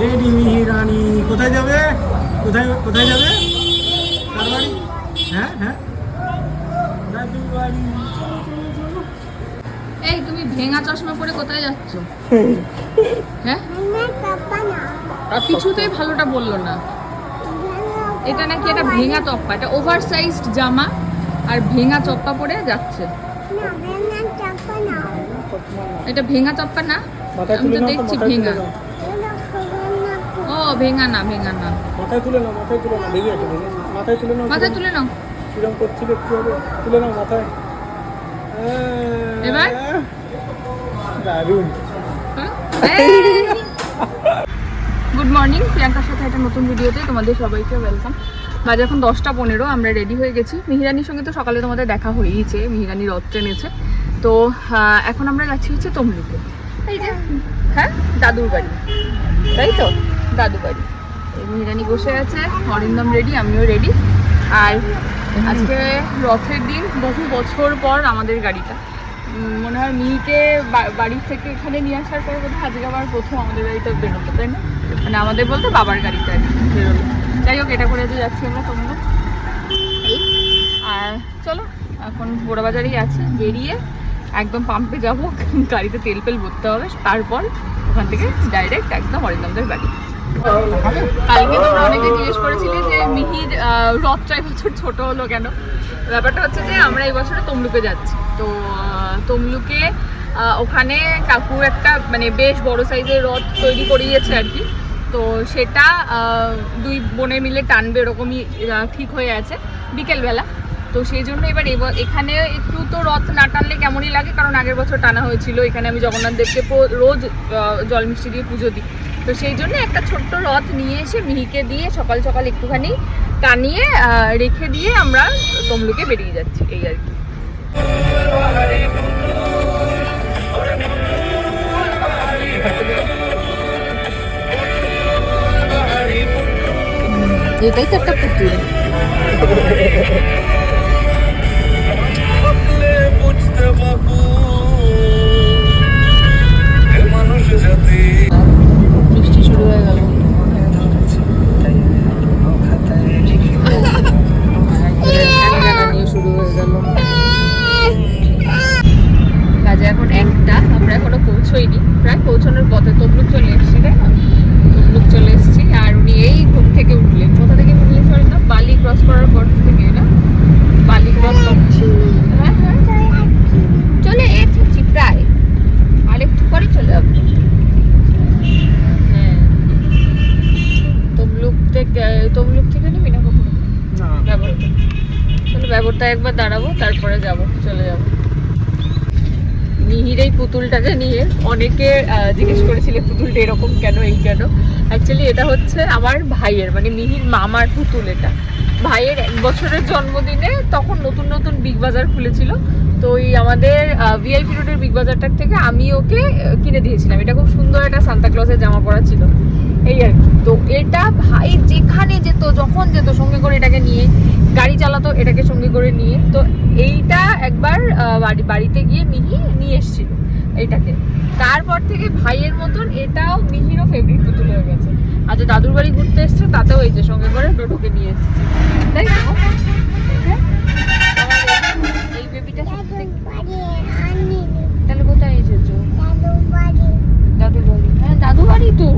Ready মিহি রানী কোথায় যাবে? কোথায় কোথায় যাবে? কার বাড়ি হ্যাঁ। হ্যাঁ এই তুমি ভেঙা চশমা পরে কোথায় যাচ্ছ? হ্যাঁ? আর কিছুতেই ভালোটা বলল না। এটা নাকি এটা ভেঙা চপ্পা এটা ওভার সাইজড জামা আর ভেঙা চপ্পা পরে যাচ্ছে। এটা ভেঙা চপ্পা না আমি তো দেখছি ভেঙা। ভেঙা না ভেঙা না। মাথায় তুলে নাও মাথায় তুলে নাও ভেঙে এটা ভেঙে মাথায় তুলে নাও মাথায় তুলে নাও। কিরম করছিলে একটু হবে? তুলে নাও মাথায়। এবার? দারুণ। গুড মর্নিং প্রিয়াঙ্কার সাথে একটা নতুন ভিডিওতে তোমাদের সবাইকে ওয়েলকাম। বাজে এখন দশটা পনেরো আমরা রেডি হয়ে গেছি। মিহিরানির সঙ্গে তো সকালে তোমাদের দেখা হয়েইছে মিহিরানি রথ টেনেছে। তো এখন আমরা যাচ্ছি হচ্ছে তমলুকে। এই যে। হ্যাঁ দাদুর বাড়ি। তাই তো? দাদু বাড়ি এই মিহিরানি বসে আছে অরিন্দম রেডি আমিও রেডি আর আজকে রথের দিন, বহু বছর পর আমাদের গাড়িটা। মনে হয় মিহিকে বা- বাড়ি থেকে এখানে নিয়ে আসার পর বোধহয় আজকে আবার প্রথম আমাদের গাড়িতে বেরোতো তাই না? মানে আমাদের বলতে বাবার গাড়িতে আর বেরোলো। যাই হোক, এটা করে যে যাচ্ছি আমরা তোমরা। আর চলো, এখন বড়বাজারেই আছে, বেরিয়ে একদম পাম্পে যাব, গাড়িতে তেল পেল ভরতে হবে, তারপর ওখান থেকে ডাইরেক্ট একদম অরিন্দমদের বাড়ি। কালকে তোমরা অনেকে জিজ্ঞেস করেছিলে যে মিহির রথটা এবছর ছোট হলো কেন? ব্যাপারটা হচ্ছে যে আমরা এই বছরে তমলুকে যাচ্ছি। তো তমলুকে ওখানে কাকু একটা মানে বেশ বড় সাইজের রথ তৈরি করিয়েছে আর কি। তো সেটা দুই বোনে মিলে টানবে এরকমই ঠিক হয়ে আছে বিকেলবেলা। তো সেই জন্য এবার এব- এখানে একটু তো রথ না টানলে কেমনই লাগে? কারণ আগের বছর টানা হয়েছিল। এখানে আমি জগন্নাথ দেবকে রোজ জল মিষ্টি দিয়ে পুজো দিই। তো সেই জন্য একটা ছোট্ট রথ নিয়ে এসে মিহিকে দিয়ে সকাল সকাল একটুখানি টানিয়ে রেখে দিয়ে আমরা তমলুকে বেরিয়ে যাচ্ছি, এই আর কি। এটাই তো একটা পুতুল তাহলে একবার দাঁড়াবো, তারপরে যাব, চলে যাব। মিহির এই পুতুলটাকে নিয়ে অনেকে জিজ্ঞেস করেছিলে, পুতুলটা এরকম কেন, এই কেন? অ্যাকচুয়ালি এটা হচ্ছে আমার ভাইয়ের মানে মিহির মামার পুতুল এটা। ভাইয়ের এক বছরের জন্মদিনে তখন নতুন নতুন বিগ বাজার খুলেছিল। তো ওই আমাদের ভিআইপি রোডের বিগ বাজারটার থেকে আমি ওকে কিনে দিয়েছিলাম। এটা খুব সুন্দর একটা সান্তা ক্লজের জামা পরা ছিল। এই আর কি। তো এটা ভাই যেখানে যেত যখন যেত সঙ্গে করে এটাকে নিয়ে গাড়ি চালাতো এটাকে সঙ্গে করে নিয়ে। তো এইটা একবার বাড়ি বাড়িতে গিয়ে মিহি নিয়ে এসেছিল এইটাকে। তারপর থেকে ভাইয়ের মতন এটাও মিহিরও ফেভারিট পুতুল হয়ে গেছে। আজ দাদুর বাড়ি ঘুরতে এসছে তাতেও এই যে সঙ্গে করে টোটোকে নিয়ে এসেছি। তাই না হ্যাঁ? এই- বেবিটা তাহলে কোথায় এসেছ? দাদুর বাড়ি। হ্যাঁ দাদু বাড়ি তো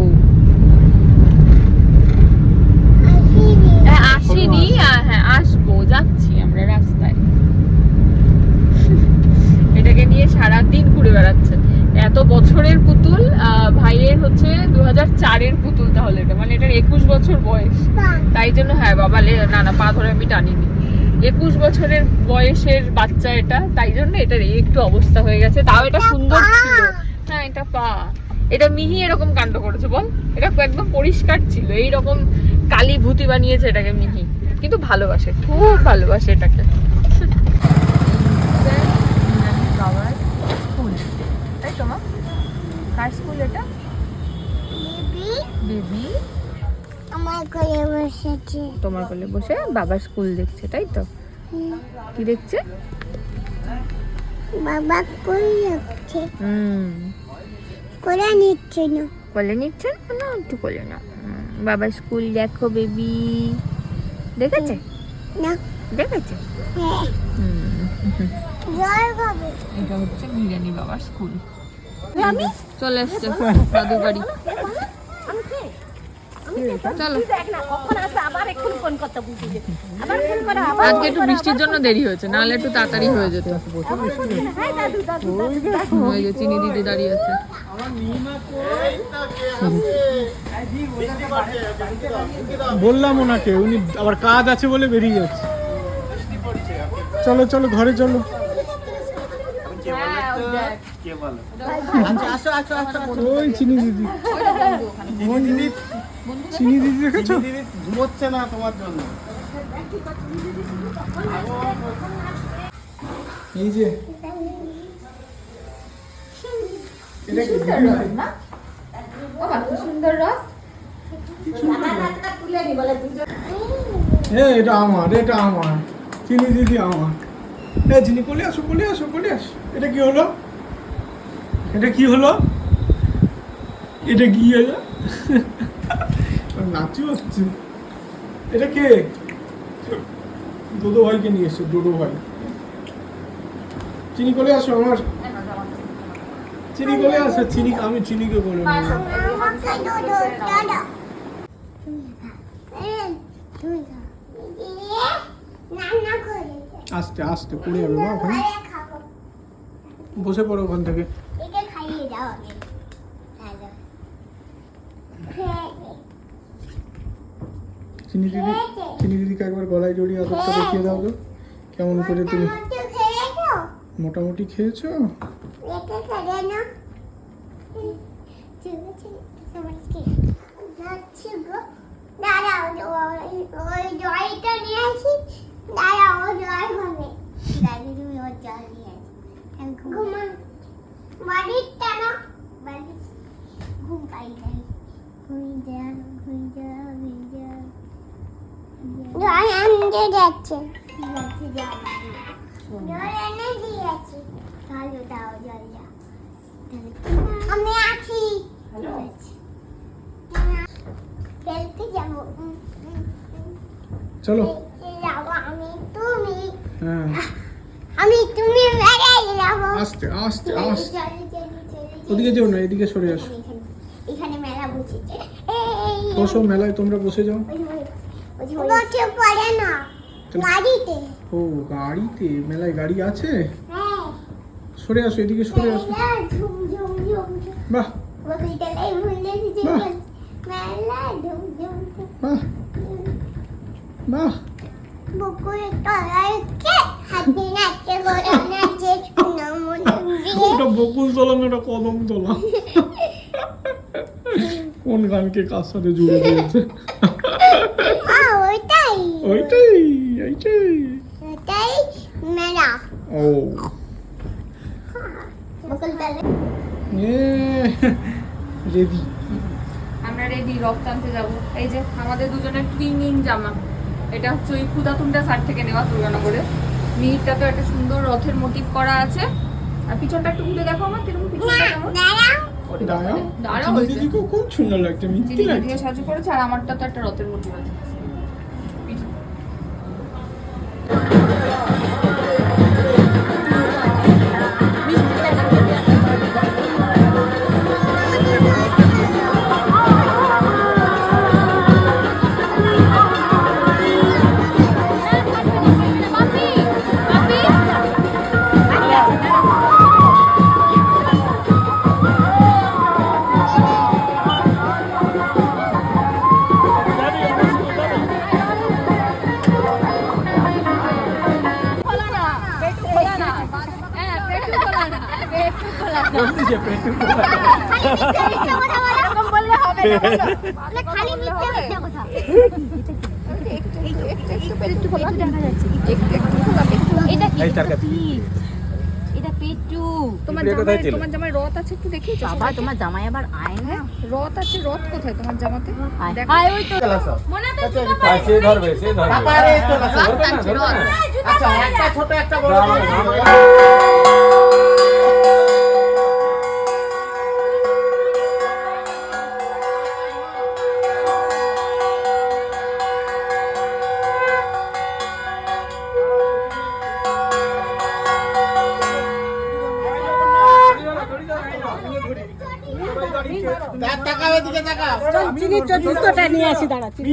হ্যাঁ আসিনি আ- হ্যাঁ আসব আমরা রাস্তায়। এটাকে নিয়ে সারা দিন ঘুরে বেড়াচ্ছে। এত বছরের পুতুল ভাইয়ের হচ্ছে দু চারের পুতুল তাহলে এটা। মানে এটার একুশ বছর বয়স। তাই জন্য হ্যাঁ বাবা না না, পা ধরে আমি টানিনি। একুশ বছরের বয়সের বাচ্চা এটা, তাই জন্য এটার একটু অবস্থা হয়ে গেছে। তাও এটা সুন্দর ছিল। হ্যাঁ এটা পা। এটা মিহি এরকম কাণ্ড করেছে, বল। এটা একদম পরিষ্কার ছিল। এইরকম কালী ভূতি বানিয়েছে এটাকে মিহি। কিন্তু ভালোবাসে খুব ভালোবাসে এটাকে। বাবার স্কুল। তাই তো মা? কার স্কুল এটা? বেবি আমার ঘরে বসেছে। তোমার কোলে বসে বাবার স্কুল দেখছে তাই তো? কি দেখছে? বাবা কই যাচ্ছে? হুম। করে নিচ্ছে না। কোলে নিচ্ছেন না একটু কোলে না বাবা স্কুল দেখো বেবি দেখেছে? না। দেখেছে? হ্যাঁ এটা হচ্ছে বিরিয়ানি বাবার স্কুল। চলে এসছে। দাদুর বাড়ি। আজকে একটু বৃষ্টির জন্য দেরি হয়েছে নাহলে একটু তাড়াতাড়ি হয়ে যেত। ওই যে চিনি দিদি দাঁড়িয়ে আছে। বললাম ওনাকে উনি আবার কাজ আছে বলে বেরিয়ে যাচ্ছে। চলো চলো ঘরে চলো। ওই চিনি দিদি। চিনি দিদি দেখেছ? ঘুমোচ্ছে না তোমার জন্য। এই যে। এটা কি সুন্দর রথ এটা আমার এটা আমার। চিনি দিদি আমার। এ চিনি কোলে আসো কোলে আসো কোলে আসো। এটা কি হলো? এটা কি হলো? এটা কি হলো? হচ্ছে। এটা কে? ভাইকে নিয়ে ভাই। চিনি আসো আমার। চিনি আসো, চিনি, আমি চিনিকে বলে আস্তে আস্তে, পড়ে যাবে বসে পড়ো ওখান থেকে একে খাইয়ে দাও আগে ভালো খেয়ে নে। চিনি দিদি চিনি দিদিকে একবার গলায় জড়িয়ে আদরটা দেখিয়ে দাও তো। কেমন করে তুমি? মোটামুটি খেয়েছো? ঘুমা ঘুম। পাই যাই ঘুই যা ঘুই যা ঘুই যা জল আনতে যাচ্ছে। যাচ্ছে জল এনে দিয়েছি। ভালো দাও জল আমি আছি। খেলতে যাব। চলো। আমি তুমি। হ্যাঁ। আমি তুমি আস্তে আস্তে আস্তে। ওদিকে যেও না এদিকে সরে আসো। এখানে- এখানে মেলা বসেছে। বসো মেলায় তোমরা বসে যাও। বসে পড়ে না। গাড়িতে। ও গাড়িতে? মেলায় গাড়ি আছে? হ্যাঁ। সরে আসো এদিকে সরে আসো। বাহ। বাহ। বাহ। ওটা বকুল তোলা না ওটা কদম তোলা। কোন গানকে কার সাথে জুড়ে দিয়েছে? ওইটাই ওইটাই ওইটাই মেলা ও রেডি আমরা রেডি রক্ত আনতে যাব। এই যে আমাদের দুজনের টুইনিং জামা এটা হচ্ছে ওই ফুদাতুন্ডা সার থেকে নেওয়া দুর্গানগরে মিহিরটা তো একটা সুন্দর রথের মোটিভ করা আছে। আর পিছনটা একটু ঘুরে দেখো আমার কীরকম পিছনটা কেমন? দাঁড়াও। দাঁড়াও। খুব সুন্দর লাগছে দিদিও সাহায্য করেছে আর আমারটা তো একটা রথের মোটিভ আছে। এটা পেটু। তোমার জামাই তোমার জামাই রথ আছে একটু দেখিয়েছো বাবা তোমার জামাই আবার আয় না? রথ আছে। রথ কোথায়? তোমার জামাতে? আয়। ওই তো। মনে সে ধরবে সে ধরবে। রথ আছে রথ আচ্ছা একটা ছোট একটা বড় চিনি জুতোটা নিয়ে আসি দাঁড়া চিনি।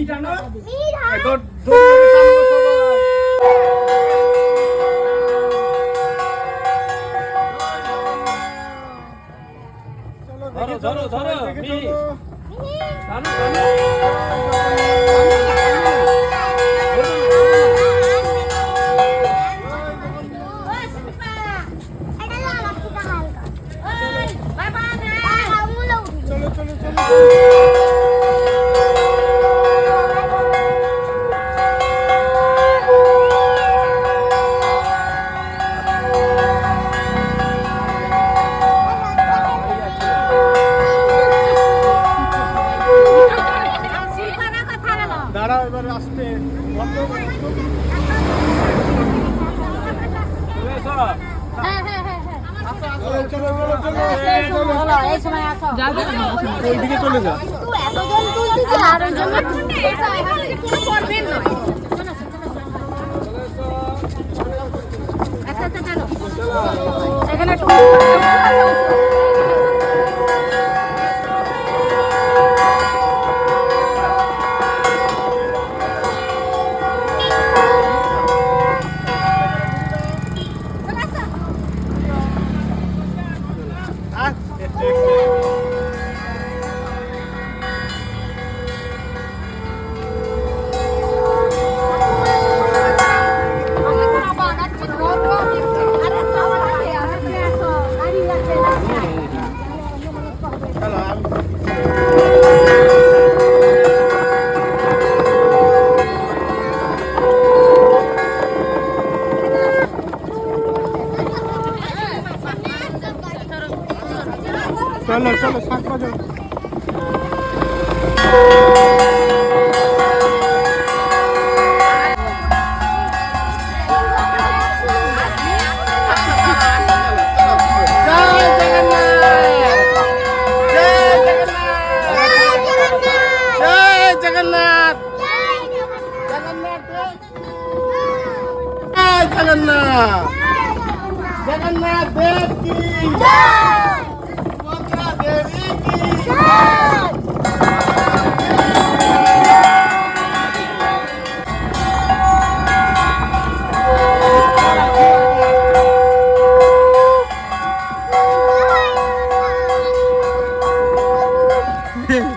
ধরো ধরো ধরো এবারে আসতে Hello. জগন্নাথ জগন্নাথ দেব কি দেবী কি Yeah.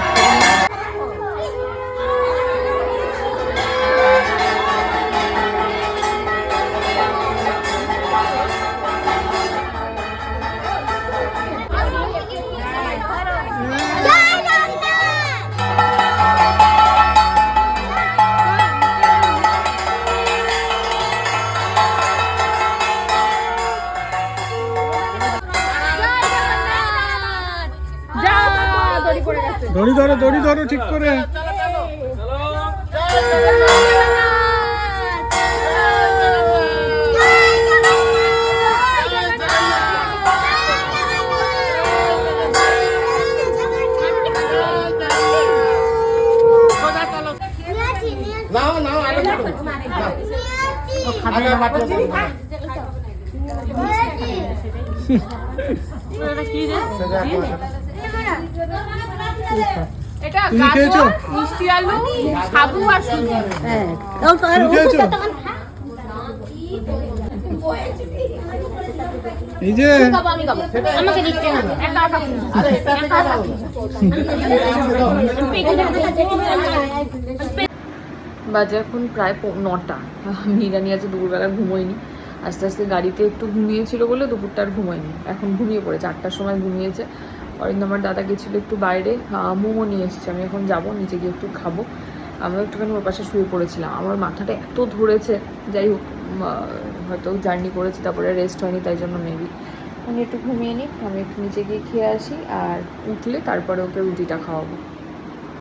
দড়ি ধরো দড়ি ধরো ঠিক করে। নাও আগে আগে খেয়েছো? গাজর মিষ্টি আলু সাবু আর সুজি। তুমি এই যে। আমাকে দিচ্ছে না। একা একা আরে এটা থেকে দাও বাজে এখন প্রায় নটা। মিরানি আছে দুপুরবেলা ঘুমোয়নি। আস্তে আস্তে গাড়িতে একটু ঘুমিয়েছিল বলে দুপুরটা আর ঘুমোয়নি। এখন ঘুমিয়ে পড়েছে। আটটার সময় ঘুমিয়েছে। অরিন্দ আমার দাদা গেছিল একটু বাইরে মোমো নিয়ে এসেছে। আমি এখন যাব নিজে গিয়ে একটু খাব। আমিও একটুখানি ওর পাশে শুয়ে পড়েছিলাম। আমার মাথাটা এত ধরেছে, যাই হোক হয়তো জার্নি করেছি, তারপরে রেস্ট হয়নি, তাই জন্য মেবি আমি একটু ঘুমিয়ে নিই, আমি একটু নিচে গিয়ে খেয়ে আসি, আর উঠলে তারপরে ওকে রুটিটা খাওয়াবো।